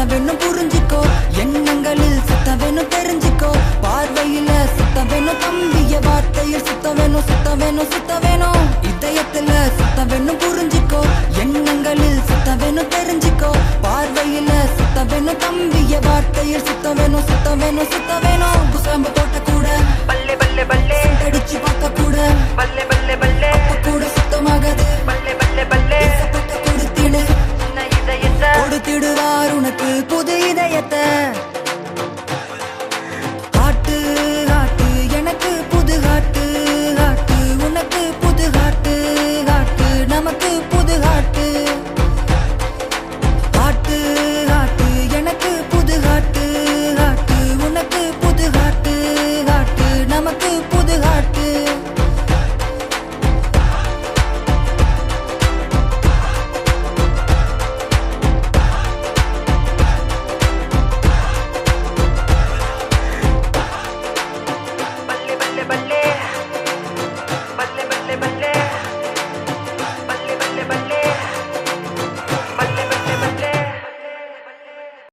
சத்தம் வேணும் புரிஞ்சுக்கோ. எண்ணங்களில் சத்தம் வேணும் தெரிஞ்சுக்கோ. பார்வையில சுத்தம் வேணும் தம்பிய வார்த்தையில் சுத்தம் வேணும் சுத்தம் வேணும் சுத்தம் வேணும். இதயத்துல சுத்தம் வேணும் புரிஞ்சுக்கோ. எண்ணங்களில் சுத்தம் வேணும் தெரிஞ்சுக்கோ. பார்வையில சுத்தம் வேணும் தம்பிய வார்த்தையில் சுத்தம் வேணும் சுத்தம் வேணும்